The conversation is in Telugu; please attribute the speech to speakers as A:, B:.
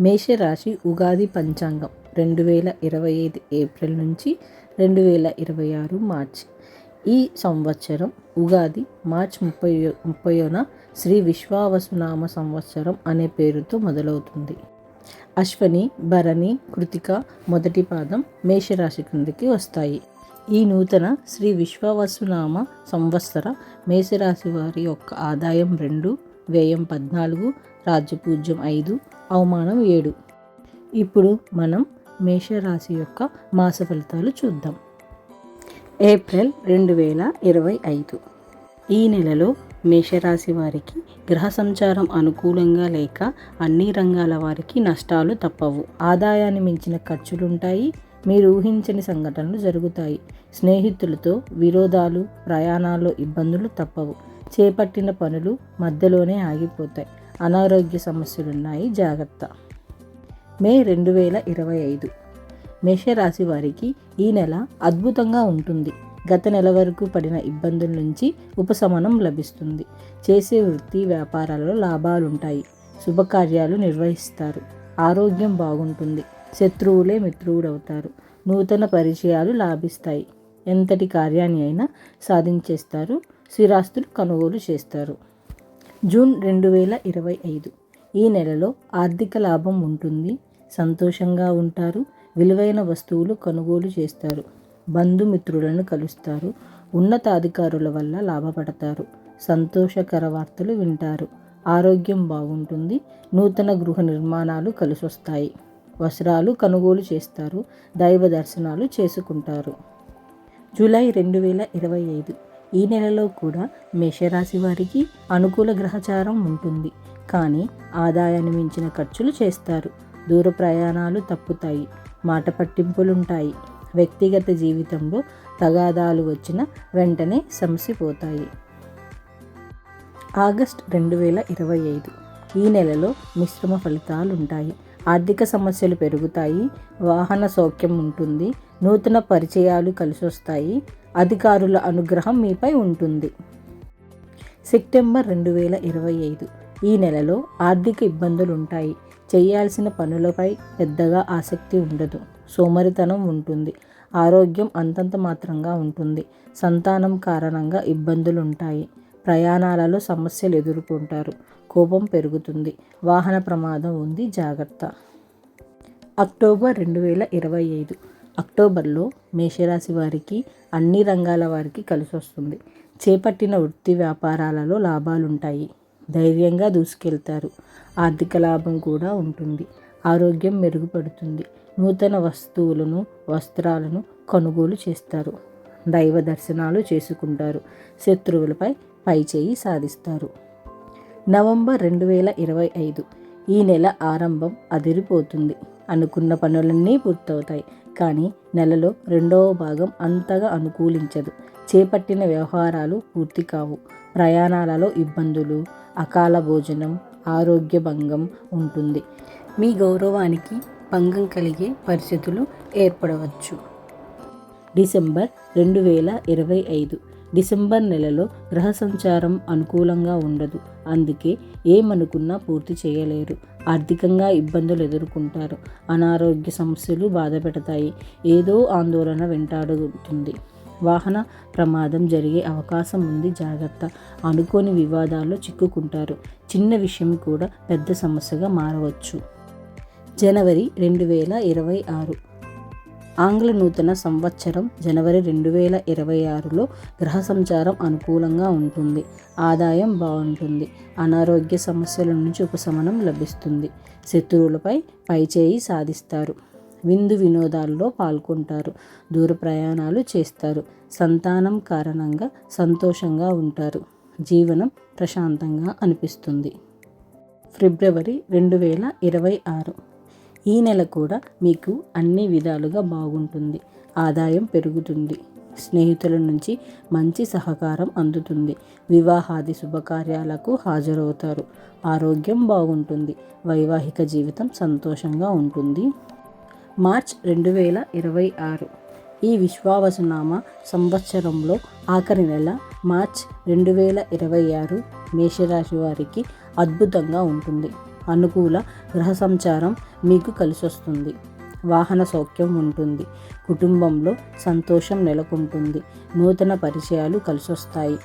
A: మేషరాశి ఉగాది పంచాంగం రెండు వేల ఇరవై ఐదు ఏప్రిల్ నుంచి రెండు వేల ఇరవై ఆరు మార్చ్. ఈ సంవత్సరం ఉగాది మార్చ్ ముప్పై ముప్పైన శ్రీ విశ్వావసునామ సంవత్సరం అనే పేరుతో మొదలవుతుంది. అశ్వని భరణి కృతిక మొదటి పాదం మేషరాశి కిందకి వస్తాయి. ఈ నూతన శ్రీ విశ్వవసునామ సంవత్సర మేషరాశి వారి యొక్క ఆదాయం రెండు వ్యయం పద్నాలుగు రాజ్యపూజ్యం ఐదు అవమానం ఏడు. ఇప్పుడు మనం మేషరాశి యొక్క మాస ఫలితాలు చూద్దాం. ఏప్రిల్ రెండు వేల ఇరవై ఐదు. ఈ నెలలో మేషరాశి వారికి గ్రహ సంచారం అనుకూలంగా లేక అన్ని రంగాల వారికి నష్టాలు తప్పవు. ఆదాయాన్ని మించిన ఖర్చులుంటాయి మీరు ఊహించని సంఘటనలు జరుగుతాయి. స్నేహితులతో విరోధాలు ప్రయాణాల్లో ఇబ్బందులు తప్పవు. చేపట్టిన పనులు మధ్యలోనే ఆగిపోతాయి. అనారోగ్య సమస్యలున్నాయి. జాగ్రత్త. మే రెండు వేల ఇరవై ఐదు. మేషరాశి వారికి ఈ నెల అద్భుతంగా ఉంటుంది. గత నెల వరకు పడిన ఇబ్బందుల నుంచి ఉపశమనం లభిస్తుంది. చేసే వృత్తి వ్యాపారాలలో లాభాలుంటాయి. శుభకార్యాలు నిర్వహిస్తారు. ఆరోగ్యం బాగుంటుంది. శత్రువులే మిత్రువుడవుతారు నూతన పరిచయాలు లాభిస్తాయి. ఎంతటి కార్యాన్ని అయినా సాధించేస్తారు. స్థిరాస్తులు కొనుగోలు చేస్తారు. జూన్ రెండు వేల ఇరవై ఐదు. ఈ నెలలో ఆర్థిక లాభం ఉంటుంది సంతోషంగా ఉంటారు విలువైన వస్తువులు కొనుగోలు చేస్తారు బంధుమిత్రులను కలుస్తారు ఉన్నతాధికారుల వల్ల లాభపడతారు సంతోషకర వార్తలు వింటారు ఆరోగ్యం బాగుంటుంది నూతన గృహ నిర్మాణాలు కలిసొస్తాయి వస్త్రాలు కొనుగోలు చేస్తారు దైవ దర్శనాలు చేసుకుంటారు. జూలై రెండు వేల ఇరవై ఐదు ఈ నెలలో కూడా మేషరాశి వారికి అనుకూల గ్రహచారం ఉంటుంది. కానీ ఆదాయాన్ని మించిన ఖర్చులు చేస్తారు. దూర ప్రయాణాలు తప్పుతాయి. మాట పట్టింపులుంటాయి. వ్యక్తిగత జీవితంలో తగాదాలు వచ్చిన వెంటనే సమసిపోతాయి ఆగస్ట్ రెండు వేల ఇరవై ఐదు ఈ నెలలో మిశ్రమ ఫలితాలు ఉంటాయి ఆర్థిక సమస్యలు పెరుగుతాయి వాహన సౌఖ్యం ఉంటుంది నూతన పరిచయాలు కలిసొస్తాయి అధికారుల అనుగ్రహం మీపై ఉంటుంది. సెప్టెంబర్ రెండు వేల ఇరవై ఐదు. ఈ నెలలో ఆర్థిక ఇబ్బందులు ఉంటాయి చేయాల్సిన పనులపై పెద్దగా ఆసక్తి ఉండదు. సోమరితనం ఉంటుంది. ఆరోగ్యం అంతంత మాత్రంగా ఉంటుంది. సంతానం కారణంగా ఇబ్బందులు ఉంటాయి ప్రయాణాలలో సమస్యలు ఎదుర్కొంటారు. కోపం పెరుగుతుంది. వాహన ప్రమాదం ఉంది. జాగ్రత్త. అక్టోబర్ రెండు వేల ఇరవై ఐదు. అక్టోబర్లో మేషరాశి వారికి అన్ని రంగాల వారికి కలిసి వస్తుంది చేపట్టిన వృత్తి వ్యాపారాలలో లాభాలుంటాయి. ధైర్యంగా దూసుకెళ్తారు. ఆర్థిక లాభం కూడా ఉంటుంది. ఆరోగ్యం మెరుగుపడుతుంది. నూతన వస్తువులను వస్త్రాలను కొనుగోలు చేస్తారు. దైవ దర్శనాలు చేసుకుంటారు. శత్రువులపై పైచేయి సాధిస్తారు. నవంబర్ రెండు వేల ఇరవై ఐదు ఈ నెల ఆరంభం అదిరిపోతుంది అనుకున్న పనులన్నీ పూర్తవుతాయి. కానీ నెలలో రెండవ భాగం అంతగా అనుకూలించదు. చేపట్టిన వ్యవహారాలు పూర్తి కావు. ప్రయాణాలలో ఇబ్బందులు అకాల భోజనం ఆరోగ్య భంగం ఉంటుంది. మీ గౌరవానికి భంగం కలిగే పరిస్థితులు ఏర్పడవచ్చు. డిసెంబర్ రెండు వేల ఇరవై ఐదు డిసెంబర్ నెలలో గ్రహ సంచారం అనుకూలంగా ఉండదు. అందుకే ఏమనుకున్నా పూర్తి చేయలేరు. ఆర్థికంగా ఇబ్బందులు ఎదుర్కొంటారు. అనారోగ్య సమస్యలు బాధ పెడతాయి. ఏదో ఆందోళన వెంటాడుతుంది. వాహన ప్రమాదం జరిగే అవకాశం ఉంది. జాగ్రత్త. అనుకోని వివాదాల్లో చిక్కుకుంటారు. చిన్న విషయం కూడా పెద్ద సమస్యగా మారవచ్చు. జనవరి రెండు వేల ఇరవై ఆరు. ఆంగ్ల నూతన సంవత్సరం జనవరి రెండు వేల ఇరవై ఆరులో గ్రహ సంచారం అనుకూలంగా ఉంటుంది. ఆదాయం బాగుంటుంది. అనారోగ్య సమస్యల నుంచి ఉపశమనం లభిస్తుంది. శత్రువులపై పైచేయి సాధిస్తారు. విందు వినోదాల్లో పాల్గొంటారు. దూర ప్రయాణాలు చేస్తారు. సంతానం కారణంగా సంతోషంగా ఉంటారు. జీవనం ప్రశాంతంగా అనిపిస్తుంది. ఫిబ్రవరి రెండు వేల ఇరవై ఆరు. ఈ నెల కూడా మీకు అన్ని విధాలుగా బాగుంటుంది. ఆదాయం పెరుగుతుంది. స్నేహితుల నుంచి మంచి సహకారం అందుతుంది. వివాహాది శుభకార్యాలకు హాజరవుతారు. ఆరోగ్యం బాగుంటుంది. వైవాహిక జీవితం సంతోషంగా ఉంటుంది. మార్చ్ రెండు వేల ఇరవై ఆరు. ఈ విశ్వావసనామ సంవత్సరంలో ఆఖరి నెల మార్చ్ రెండు వేల ఇరవై ఆరు మేషరాశి వారికి అద్భుతంగా ఉంటుంది. అనుకూల గృహ సంచారం మీకు కలిసొస్తుంది. వాహన సౌఖ్యం ఉంటుంది. కుటుంబంలో సంతోషం నెలకొంటుంది. నూతన పరిచయాలు కలిసొస్తాయి.